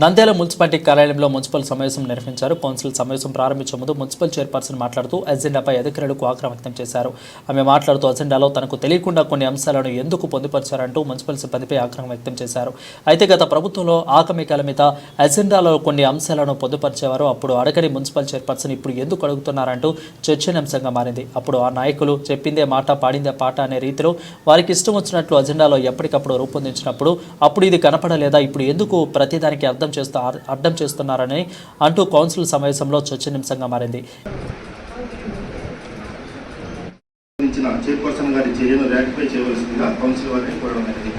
Nandyal municipality కార్యాలయంలో municipal సమావేశం నిర్వహించారు. కౌన్సిల్ సమావేశం ప్రారంభించే ముందు మున్సిపల్ చైర్పర్సన్ మాట్లాడుతూ ఎజెండాపై అధికారులకు ఆగ్రహం వ్యక్తం చేశారు. ఆమె మాట్లాడుతూ అజెండాలో తనకు తెలియకుండా కొన్ని అంశాలను ఎందుకు పొందుపరిచారంటూ మున్సిపల్ సిబ్బందిపై ఆగ్రహం వ్యక్తం చేశారు. అయితే గత ప్రభుత్వంలో ఆకమికాల మీద ఎజెండాలో కొన్ని అంశాలను పొందుపరిచేవారు. అప్పుడు అడగని మున్సిపల్ చైర్పర్సన్ ఇప్పుడు ఎందుకు అడుగుతున్నారంటూ చర్చనీయాంశంగా మారింది. అప్పుడు ఆ నాయకులు చెప్పిందే మాట పాడిందే పాట అనే రీతిలో వారికి ఇష్టం వచ్చినట్లు అజెండాలో ఎప్పటికప్పుడు రూపొందించినప్పుడు అప్పుడు ఇది కనపడలేదా? ఇప్పుడు ఎందుకు ప్రతిదానికి అర్థం చేస్తూ అడ్డం చేస్తున్నారని అంటూ కౌన్సిల్ సమావేశంలో చర్చనీయాంశంగా మారింది. సంబంధించిన చైర్పర్సన్ గారి చర్యను రాటిఫై చేయవలసిందిగా కౌన్సిల్ వారిని కోరడం అనేది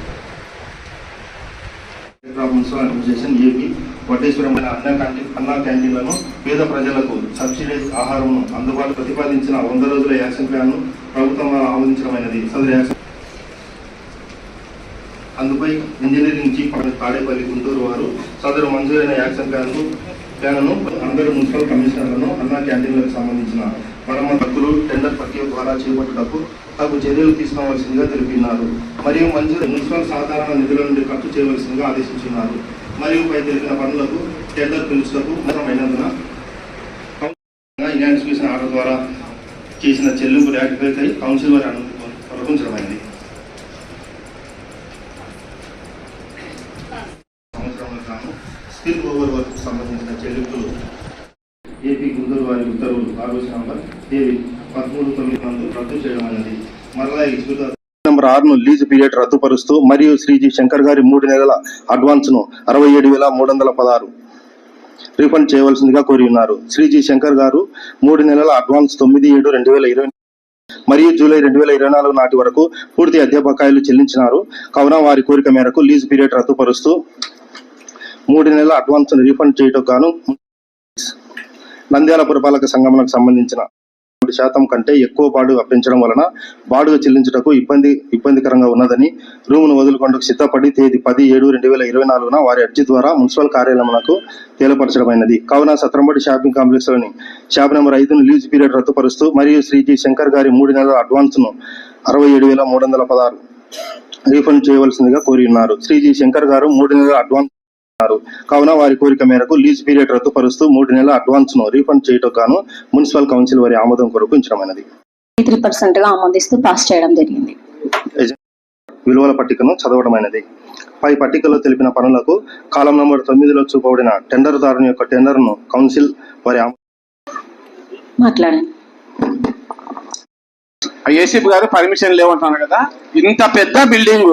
మున్సిపల్ ఏపీ వడ్డేశ్వరమైన అన్న క్యాంటీన్ అన్నా క్యాంటీన్లను పేద ప్రజలకు సబ్సిడైజ్ ఆహారం అందుబాటులో ప్రతిపాదించిన వంద రోజుల యాక్షన్ ప్లాన్ను ప్రభుత్వం వారు ఆమోదించడమైనది. సదరు యాక్షన్ అందుపై ఇంజనీరింగ్ చీఫ్ తాడేపల్లి గుంటూరు వారు సదరు మంజూరైన యాక్షన్ ప్లాన్ను ప్లాన్ను అందరు మున్సిపల్ కమిషనర్లను అన్నా క్యాంటీన్లకు సంబంధించిన మరమ్మ హక్కులు టెండర్ ప్రక్రియ ద్వారా చేపట్టుటకు తగు చర్యలు తీసుకోవాల్సిందిగా తెలిపినారు. మరియు మంజూరు మున్సిపల్ సాధారణ నిధుల నుండి ఖర్చు చేయవలసిందిగా ఆదేశించున్నారు మరియు పై తెలిపిన పనులకు టెండర్ పిలుచుటకు అవసరమైనందున ఇన్స్టిట్యూషన్ ఆర్డర్ ద్వారా చేసిన చెల్లింపు రాటిఫై కౌన్సిల్ వారి అనుమతి ప్రకటించడమైంది సంవత్సరంలో గాను స్పిల్ ఓవర్ వర్క్ సంబంధించిన చెల్లింపులు. ఏపీ గుంటూరు వారి ఉత్తర్వులు ఆరోగ్య నంబర్ ఏవి పదమూడు తొమ్మిది మంది రద్దు చేయడం అనేది. మరలా ఎగ్జిక్యూటివ్ నంబర్ ఆరును లీజు పీరియడ్ రద్దుపరుస్తూ మరియు శ్రీజీ శంకర్ గారి మూడు నెలల అడ్వాన్స్ను అరవై ఏడు వేల మూడు వందల పదహారు రీఫండ్ చేయవలసిందిగా కోరి ఉన్నారు. శ్రీజీ శంకర్ గారు మూడు నెలల అడ్వాన్స్ తొమ్మిది ఏడు రెండు వేల ఇరవై మరియు జూలై రెండు వేల ఇరవై నాలుగు నాటి వరకు పూర్తి అద్దె బకాయిలు చెల్లించినారు. కావున వారి కోరిక మేరకు లీజ్ పీరియడ్ రద్దుపరుస్తూ మూడు నెలల అడ్వాన్స్ రీఫండ్ చేయటం గాను నంద్యాల పురపాలక సంఘములకు సంబంధించిన మూడు శాతం కంటే ఎక్కువ బాడుగ పెంచడం వలన బాడుగ చెల్లించుటకు ఇబ్బంది ఇబ్బందికరంగా ఉన్నదని రూమును వదులుకొండకు సిద్ధపడి తేదీ పది ఏడు రెండు వేల ఇరవై నాలుగున వారి అర్జీ ద్వారా మున్సిపల్ కార్యాలయమునకు తేలపరచడమైనది. కావున సత్రంబడి షాపింగ్ కాంప్లెక్స్లోని షాప్ నెంబర్ ఐదును లీజ్ పీరియడ్ రద్దుపరుస్తూ మరియు శ్రీజీ శంకర్ గారి మూడు నెలల అడ్వాన్స్ను అరవై ఏడు వేల మూడు వందల పదహారు రీఫండ్ చేయవలసిందిగా కోరి ఉన్నారు. శ్రీజీ శంకర్ గారు మూడు నెలల అడ్వాన్స్ ఉన్నారు కావున వారి కోరిక మేరకు లీజ్ పీరియడ్ రద్దుపరుస్తూ మూడు నెలల అడ్వాన్స్ను రీఫండ్ చేయటం గాను మున్సిపల్ కౌన్సిల్ వారి ఆమోదం కొరకు ఉంచడమైనది. త్రీ పర్సెంట్గా ఆమోదిస్తూ పాస్ చేయడం జరిగింది. విలువల పట్టికను చదవడమైనది. పై పట్టికలో తెలిపిన పనులకు కాలం నంబర్ తొమ్మిదిలో చూపబడిన టెండర్దారుని యొక్క టెండర్ను కౌన్సిల్ వారి మాట్లాడండి. ఏసీపీ గారు పర్మిషన్ లేవంటున్నారు కదా. ఇంత పెద్ద బిల్డింగ్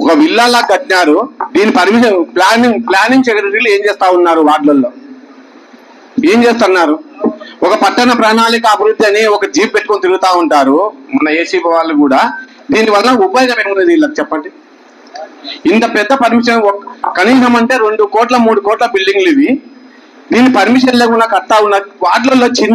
ఒక విల్లాలా కట్టినారు. దీని పర్మిషన్ ప్లానింగ్ ప్లానింగ్ సెక్రటరీలు ఏం చేస్తా ఉన్నారు వార్డులలో? ఏం చేస్తున్నారు? ఒక పట్టణ ప్రణాళిక అభివృద్ధి అని ఒక జీప్ పెట్టుకొని తిరుగుతూ ఉంటారు మన ఏసీపీ వాళ్ళు కూడా. దీనివల్ల ఉపయోగం ఏమున్నది వీళ్ళకి చెప్పండి? ఇంత పెద్ద పర్మిషన్ కనీసం అంటే రెండు కోట్ల మూడు కోట్ల బిల్డింగ్లు ఇవి. దీని పర్మిషన్ లేకుండా కట్టా ఉన్న వార్డులలో చిన్న